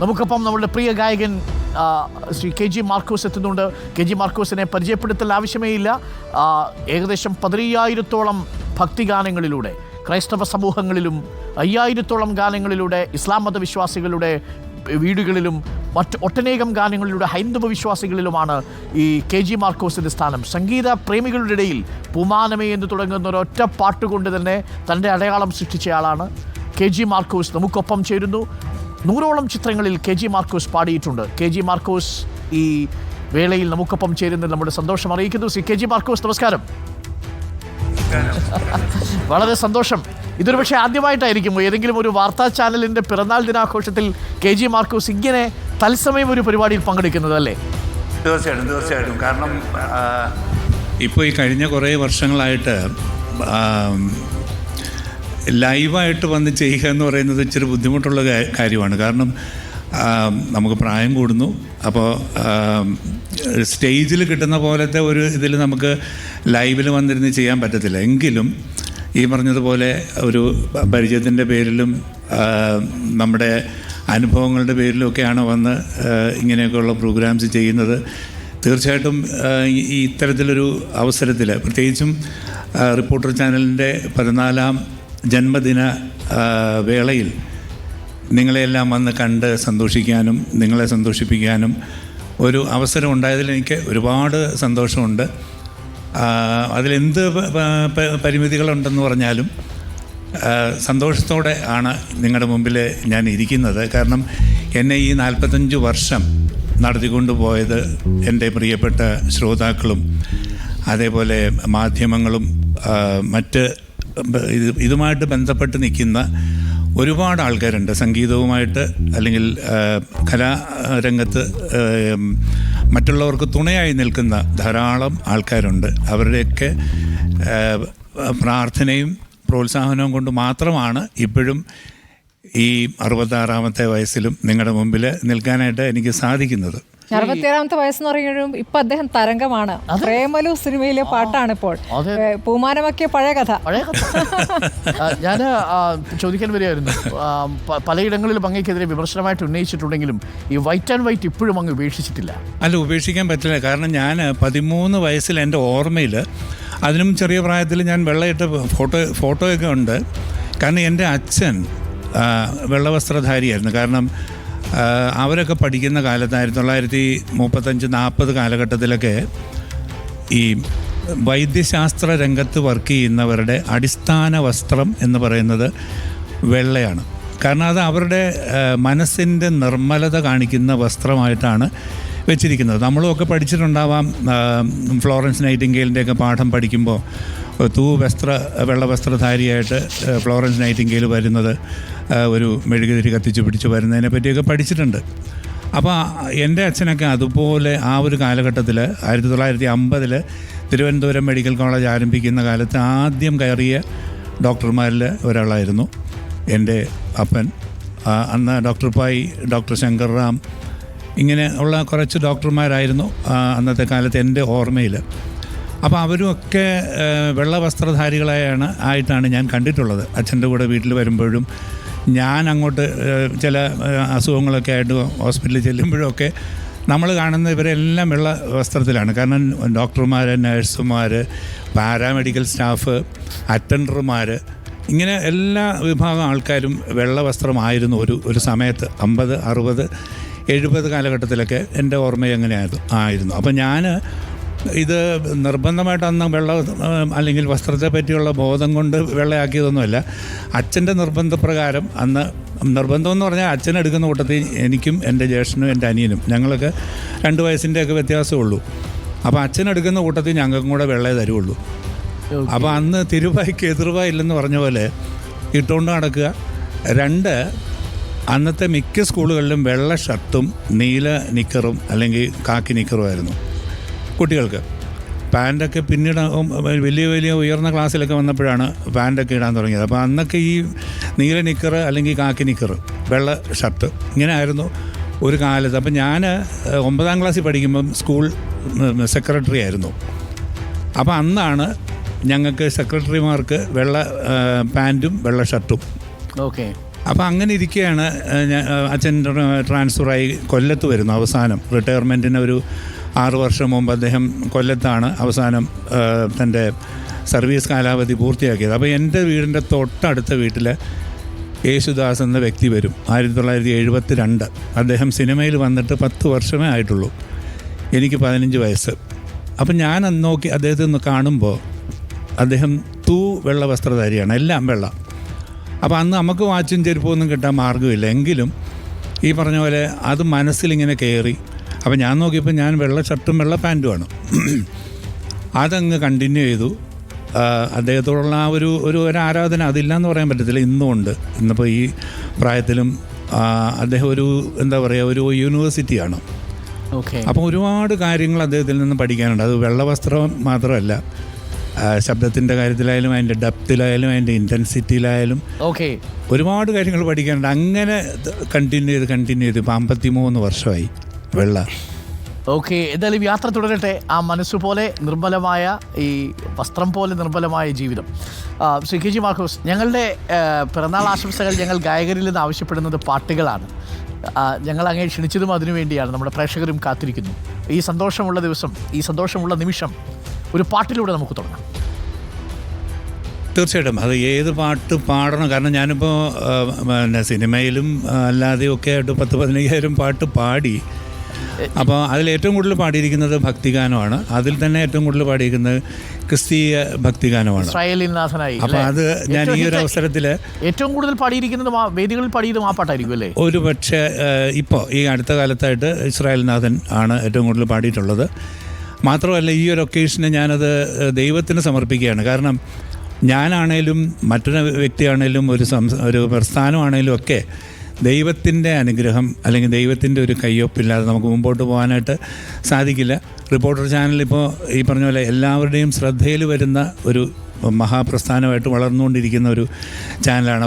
നമുക്കൊപ്പം നമ്മുടെ പ്രിയ ഗായകൻ ശ്രീ കെ ജി മാർക്കോസ് എത്തുന്നുണ്ട്. കെ ജി മാർക്കോസിനെ പരിചയപ്പെടുത്തൽ ആവശ്യമേ ഇല്ല. ഏകദേശം പതിനയ്യായിരത്തോളം ഭക്തിഗാനങ്ങളിലൂടെ ക്രൈസ്തവ സമൂഹങ്ങളിലും അയ്യായിരത്തോളം ഗാനങ്ങളിലൂടെ ഇസ്ലാം മതവിശ്വാസികളുടെ വീടുകളിലും മറ്റ് ഒട്ടനേകം ഗാനങ്ങളിലൂടെ ഹൈന്ദവ വിശ്വാസികളിലുമാണ് ഈ കെ ജി മാർക്കോസിന്റെ സ്ഥാനം. സംഗീത പ്രേമികളുടെ ഇടയിൽ പുമാനമേ എന്ന് തുടങ്ങുന്ന ഒരൊറ്റ പാട്ടുകൊണ്ട് തന്നെ തന്റെ അടയാളം സൃഷ്ടിച്ചയാളാണ് കെ ജി മാർക്കോസ്. നമുക്കൊപ്പം ചേരുന്നു. നൂറോളം ചിത്രങ്ങളിൽ കെ ജി മാർക്കോസ് പാടിയിട്ടുണ്ട്. കെ ജി മാർക്കോസ് ഈ വേളയിൽ നമുക്കൊപ്പം ചേരുന്നത് നമ്മുടെ സന്തോഷം അറിയിക്കുന്നു. സി കെ ജി മാർക്കോസ് നമസ്കാരം. വളരെ സന്തോഷം. ഇതൊരു പക്ഷേ ആദ്യമായിട്ടായിരിക്കും ഏതെങ്കിലും ഒരു വാർത്താ ചാനലിന്റെ പിറന്നാൾ ദിനാഘോഷത്തിൽ കെ ജി മാർക്കോസ് ഇങ്ങനെ തത്സമയം ഒരു പരിപാടിയിൽ പങ്കെടുക്കുന്നത് അല്ലേ തീർച്ചയായിട്ടും തീർച്ചയായിട്ടും. കാരണം ഇപ്പോൾ ഈ കഴിഞ്ഞ കുറേ വർഷങ്ങളായിട്ട് ലൈവായിട്ട് വന്ന് ചെയ്യുക എന്ന് പറയുന്നത് ഇച്ചിരി ബുദ്ധിമുട്ടുള്ള കാര്യമാണ്. കാരണം നമുക്ക് പ്രായം കൂടുന്നു. അപ്പോൾ സ്റ്റേജിൽ കിട്ടുന്ന പോലത്തെ ഒരു ഇതിൽ നമുക്ക് ലൈവിൽ വന്നിരുന്ന് ചെയ്യാൻ പറ്റത്തില്ല. എങ്കിലും ഈ പറഞ്ഞതുപോലെ ഒരു പരിചയത്തിന്റെ പേരിലും നമ്മുടെ അനുഭവങ്ങളുടെ പേരിലുമൊക്കെയാണ് വന്ന് ഇങ്ങനെയൊക്കെയുള്ള പ്രോഗ്രാംസ് ചെയ്യുന്നത്. തീർച്ചയായിട്ടും ഈ ഇത്തരത്തിലൊരു അവസരത്തിൽ പ്രത്യേകിച്ചും റിപ്പോർട്ടർ ചാനലിന്റെ പതിനാലാം ജന്മദിന വേളയിൽ നിങ്ങളെയെല്ലാം വന്ന് കണ്ട് സന്തോഷിക്കാനും നിങ്ങളെ സന്തോഷിപ്പിക്കാനും ഒരു അവസരം ഉണ്ടായതിൽ എനിക്ക് ഒരുപാട് സന്തോഷമുണ്ട്. അതിലെന്ത് പരിമിതികളുണ്ടെന്ന് പറഞ്ഞാലും സന്തോഷത്തോടെ ആണ് നിങ്ങളുടെ മുമ്പിൽ ഞാൻ ഇരിക്കുന്നത്. കാരണം എന്നെ ഈ നാൽപ്പത്തഞ്ച് വർഷം നടത്തിക്കൊണ്ടു പോയത് എന്റെ പ്രിയപ്പെട്ട ശ്രോതാക്കളും അതേപോലെ മാധ്യമങ്ങളും മറ്റ് ഇത് ഇതുമായിട്ട് ബന്ധപ്പെട്ട് നിൽക്കുന്ന ഒരുപാട് ആൾക്കാരുണ്ട്. സംഗീതവുമായിട്ട് അല്ലെങ്കിൽ കലാരംഗത്ത് മറ്റുള്ളവർക്ക് തുണയായി നിൽക്കുന്ന ധാരാളം ആൾക്കാരുണ്ട്. അവരുടെയൊക്കെ പ്രാർത്ഥനയും പ്രോത്സാഹനവും കൊണ്ട് മാത്രമാണ് ഇപ്പോഴും ഈ അറുപത്താറാമത്തെ വയസ്സിലും നിങ്ങളുടെ മുമ്പിൽ നിൽക്കാനായിട്ട് എനിക്ക് സാധിക്കുന്നത്. അറുപത്തിയേഴാമത്തെ വയസ്സെന്ന് പറയുമ്പോഴും ഇപ്പൊ അദ്ദേഹം തരംഗമാണ്. പ്രേമലു സിനിമയിലെ പാട്ടാണ് ഇപ്പോൾ പൂമാനമൊക്കെ പഴയ കഥ. പഴയ ഞാൻ ചോദിക്കാൻ വരികയായിരുന്നു. പലയിടങ്ങളിലും അങ്ങേക്കെതിരെ വിമർശനമായിട്ട് ഉന്നയിച്ചിട്ടുണ്ടെങ്കിലും ഈ വൈറ്റ് ആൻഡ് വൈറ്റ് ഇപ്പോഴും അങ്ങ് ഉപേക്ഷിച്ചിട്ടില്ല. അല്ല ഉപേക്ഷിക്കാൻ പറ്റില്ല. കാരണം ഞാൻ പതിമൂന്ന് വയസ്സിൽ എന്റെ ഓർമ്മയിൽ അതിനും ചെറിയ പ്രായത്തിൽ ഞാൻ വെള്ളയിട്ട് ഫോട്ടോ ഫോട്ടോയൊക്കെ ഉണ്ട്. കാരണം എന്റെ അച്ഛൻ വെള്ളവസ്ത്രധാരിയായിരുന്നു. കാരണം അവരൊക്കെ പഠിക്കുന്ന കാലത്ത് ആയിരത്തി തൊള്ളായിരത്തി മുപ്പത്തഞ്ച് നാൽപ്പത് കാലഘട്ടത്തിലൊക്കെ ഈ വൈദ്യശാസ്ത്ര രംഗത്ത് വർക്ക് ചെയ്യുന്നവരുടെ അടിസ്ഥാന വസ്ത്രം എന്ന് പറയുന്നത് വെള്ളയാണ്. കാരണം അത് അവരുടെ മനസ്സിന്റെ നിർമ്മലത കാണിക്കുന്ന വസ്ത്രമായിട്ടാണ് വെച്ചിരിക്കുന്നത്. നമ്മളുമൊക്കെ പഠിച്ചിട്ടുണ്ടാവാം ഫ്ലോറൻസ് നൈറ്റിംഗേലിന്റെയൊക്കെ പാഠം പഠിക്കുമ്പോൾ തൂ വസ്ത്ര വെള്ളവസ്ത്രധാരിയായിട്ട് ഫ്ലോറൻസ് നൈറ്റിംഗേൽ വരുന്നത് ഒരു മെഴുകുതിരി കത്തിച്ച് പിടിച്ച് വരുന്നതിനെ പറ്റിയൊക്കെ പഠിച്ചിട്ടുണ്ട്. അപ്പോൾ എന്റെ അച്ഛനൊക്കെ അതുപോലെ ആ ഒരു കാലഘട്ടത്തിൽ ആയിരത്തി തൊള്ളായിരത്തി അമ്പതിൽ തിരുവനന്തപുരം മെഡിക്കൽ കോളേജ് ആരംഭിക്കുന്ന കാലത്ത് ആദ്യം കയറിയ ഡോക്ടർമാരിൽ ഒരാളായിരുന്നു എന്റെ അപ്പൻ. അന്ന് ഡോക്ടർ പായി ഡോക്ടർ ശങ്കർ റാം ഇങ്ങനെ ഉള്ള കുറച്ച് ഡോക്ടർമാരായിരുന്നു അന്നത്തെ കാലത്ത് എന്റെ ഓർമ്മയിൽ അപ്പോൾ അവരുമൊക്കെ വെള്ള വസ്ത്രധാരികളായാണ് ആയിട്ടാണ് ഞാൻ കണ്ടിട്ടുള്ളത്. അച്ഛന്റെ കൂടെ വീട്ടിൽ വരുമ്പോഴും ഞാൻ അങ്ങോട്ട് ചില അസുഖങ്ങളൊക്കെ ആയിട്ട് ഹോസ്പിറ്റലിൽ ചെല്ലുമ്പോഴൊക്കെ നമ്മൾ കാണുന്ന ഇവരെല്ലാം വെള്ള വസ്ത്രത്തിലാണ് കാരണം ഡോക്ടർമാർ നഴ്സുമാർ പാരാമെഡിക്കൽ സ്റ്റാഫ് അറ്റൻഡർമാർ ഇങ്ങനെ എല്ലാ വിഭാഗം ആൾക്കാരും വെള്ള വസ്ത്രമായിരുന്നു ഒരു ഒരു സമയത്ത്. അമ്പത് അറുപത് എഴുപത് കാലഘട്ടത്തിലൊക്കെ എന്റെ ഓർമ്മ എങ്ങനെയായിരുന്നു ആയിരുന്നു. അപ്പോൾ ഞാൻ ഇത് നിർബന്ധമായിട്ട് അന്ന് വെള്ള അല്ലെങ്കിൽ വസ്ത്രത്തെ പറ്റിയുള്ള ബോധം കൊണ്ട് വെള്ളയാക്കിയതൊന്നുമല്ല. അച്ഛന്റെ നിർബന്ധപ്രകാരം അന്ന് നിർബന്ധം എന്ന് പറഞ്ഞാൽ അച്ഛൻ എടുക്കുന്ന കൂട്ടത്തിൽ എനിക്കും എന്റെ ജ്യേഷ്ഠനും എന്റെ അനിയനും ഞങ്ങളൊക്കെ രണ്ട് വയസ്സിന്റെയൊക്കെ വ്യത്യാസമേ ഉള്ളൂ അപ്പോൾ അച്ഛൻ എടുക്കുന്ന കൂട്ടത്തിൽ ഞങ്ങൾക്കും കൂടെ വെള്ളേ തരുള്ളൂ. അപ്പോൾ അന്ന് തിരുവായ്ക്ക് എതിർവായില്ലെന്ന് ഇല്ലെന്ന് പറഞ്ഞ പോലെ ഇട്ടുകൊണ്ട് നടക്കുക. രണ്ട് അന്നത്തെ മിക്ക സ്കൂളുകളിലും വെള്ള ഷർട്ടും നീല നിക്കറും അല്ലെങ്കിൽ കാക്കി നിക്കറുമായിരുന്നു. കുട്ടികൾക്ക്. പാന്റൊക്കെ പിന്നീട് വലിയ വലിയ ഉയർന്ന ക്ലാസ്സിലൊക്കെ വന്നപ്പോഴാണ് പാന്റൊക്കെ ഇടാൻ തുടങ്ങിയത്. അപ്പോൾ അന്നൊക്കെ ഈ നീല നിക്കർ അല്ലെങ്കിൽ കാക്കി നിക്കർ വെള്ള ഷർട്ട് ഇങ്ങനെ ആയിരുന്നു ഒരു കാലത്ത്. അപ്പം ഞാൻ ഒമ്പതാം ക്ലാസ്സിൽ പഠിക്കുമ്പം സ്കൂൾ സെക്രട്ടറി ആയിരുന്നു. അപ്പോൾ അന്നാണ് ഞങ്ങൾക്ക് സെക്രട്ടറിമാർക്ക് വെള്ള പാന്റും വെള്ള ഷർട്ടും. ഓക്കെ. അപ്പോൾ അങ്ങനെ ഇരിക്കുകയാണ് അച്ഛൻ ട്രാൻസ്ഫറായി കൊല്ലത്ത് വരുന്നു അവസാനം. റിട്ടയർമെന്റിന് ഒരു ആറ് വർഷം മുമ്പ് അദ്ദേഹം കൊല്ലത്താണ് അവസാനം തന്റെ സർവീസ് കാലാവധി പൂർത്തിയാക്കിയത്. അപ്പോൾ എന്റെ വീടിന്റെ തൊട്ടടുത്ത വീട്ടിൽ യേശുദാസ് എന്ന വ്യക്തി വരും. ആയിരത്തി തൊള്ളായിരത്തി എഴുപത്തി രണ്ട് അദ്ദേഹം സിനിമയിൽ വന്നിട്ട് പത്ത് വർഷമേ ആയിട്ടുള്ളൂ. എനിക്ക് പതിനഞ്ച് വയസ്സ്. അപ്പം ഞാൻ അന്ന് നോക്കി അദ്ദേഹത്തെ ഒന്ന് കാണുമ്പോൾ അദ്ദേഹം തൂ വെള്ള വസ്ത്രധാരിയാണ് എല്ലാം വെള്ള. അപ്പോൾ അന്ന് നമുക്ക് വാച്ചും ചെരുപ്പൊന്നും കിട്ടാൻ മാർഗമില്ല. എങ്കിലും ഈ പറഞ്ഞ പോലെ അത് മനസ്സിലിങ്ങനെ കയറി അപ്പോൾ ഞാൻ നോക്കിയപ്പോൾ ഞാൻ വെള്ള ഷർട്ടും വെള്ള പാന്റുമാണ് അതങ്ങ് കണ്ടിന്യൂ ചെയ്തു. അദ്ദേഹത്തോടുള്ള ആ ഒരു ഒരു ഒരു ആരാധന അതില്ല എന്ന് പറയാൻ പറ്റത്തില്ല ഇന്നും ഉണ്ട് ഇന്നിപ്പോൾ ഈ പ്രായത്തിലും അദ്ദേഹം ഒരു എന്താ പറയുക ഒരു യൂണിവേഴ്സിറ്റിയാണ് ഓക്കെ അപ്പോൾ ഒരുപാട് കാര്യങ്ങൾ അദ്ദേഹത്തിൽ നിന്ന് പഠിക്കാനുണ്ട്. അത് വെള്ളവസ്ത്രം മാത്രമല്ല ശബ്ദത്തിന്റെ കാര്യത്തിലായാലും അതിന്റെ ഡെപ്തിലായാലും അതിന്റെ ഇന്റൻസിറ്റിയിലായാലും ഓക്കെ ഒരുപാട് കാര്യങ്ങൾ പഠിക്കാനുണ്ട്. അങ്ങനെ കണ്ടിന്യൂ ചെയ്ത് കണ്ടിന്യൂ ചെയ്ത് ഇപ്പം അമ്പത്തി മൂന്ന് വർഷമായി. വെള്ള. ഓക്കെ എന്തായാലും യാത്ര തുടരട്ടെ. ആ മനസ്സ് പോലെ നിർമ്മലമായ ഈ വസ്ത്രം പോലെ നിർമ്മലമായ ജീവിതം. ശ്രീ കെ ജി മാർക്കോസ് ഞങ്ങളുടെ പിറന്നാൾ ആശംസകൾ ഞങ്ങൾ ഗായകരിൽ നിന്ന് ആവശ്യപ്പെടുന്നത് പാട്ടുകളാണ്. ഞങ്ങൾ അങ്ങേ ക്ഷണിച്ചതും അതിനു വേണ്ടിയാണ്. നമ്മുടെ പ്രേക്ഷകരും കാത്തിരിക്കുന്നു. ഈ സന്തോഷമുള്ള ദിവസം ഈ സന്തോഷമുള്ള നിമിഷം ഒരു പാട്ടിലൂടെ നമുക്ക് തുടങ്ങാം. തീർച്ചയായിട്ടും. അത് ഏത് പാട്ട് പാടണം? കാരണം ഞാനിപ്പോൾ പിന്നെ സിനിമയിലും അല്ലാതെയൊക്കെ അല്ലാതെയും ഒക്കെ ആയിട്ട് പത്ത് പതിനയ്യായിരം പാട്ട് പാടി അപ്പോൾ അതിൽ ഏറ്റവും കൂടുതൽ പാടിയിരിക്കുന്നത് ഭക്തിഗാനമാണ് അതിൽ തന്നെ ഏറ്റവും കൂടുതൽ പാടിയിരിക്കുന്നത് ക്രിസ്തീയ ഭക്തിഗാനമാണ് അപ്പോൾ അത് ഞാൻ ഈ ഒരു അവസരത്തിൽ ഏറ്റവും കൂടുതൽ പാടിയിരിക്കുന്നത് വേദികളിൽ പാടിയത് ആ പാട്ടായിരിക്കും അല്ലേ? ഒരു പക്ഷേ ഇപ്പോൾ ഈ അടുത്ത കാലത്തായിട്ട് ഇസ്രായേൽനാഥൻ ആണ് ഏറ്റവും കൂടുതൽ പാടിയിട്ടുള്ളത്. മാത്രമല്ല ഈ ഒരു ഒക്കേഷന് ഞാനത് ദൈവത്തിന് സമർപ്പിക്കുകയാണ്. കാരണം ഞാനാണേലും മറ്റൊരു വ്യക്തിയാണേലും ഒരു സംസ് ഒരു പ്രസ്ഥാനമാണേലും ഒക്കെ ദൈവത്തിന്റെ അനുഗ്രഹം അല്ലെങ്കിൽ ദൈവത്തിന്റെ ഒരു കയ്യൊപ്പില്ലാതെ നമുക്ക് മുമ്പോട്ട് പോകാനായിട്ട് സാധിക്കില്ല. റിപ്പോർട്ടർ ചാനൽ ഇപ്പോൾ ഈ പറഞ്ഞ പോലെ എല്ലാവരുടെയും ശ്രദ്ധയിൽ വരുന്ന ഒരു മഹാപ്രസ്ഥാനമായിട്ട് വളർന്നുകൊണ്ടിരിക്കുന്ന ഒരു ചാനലാണ്.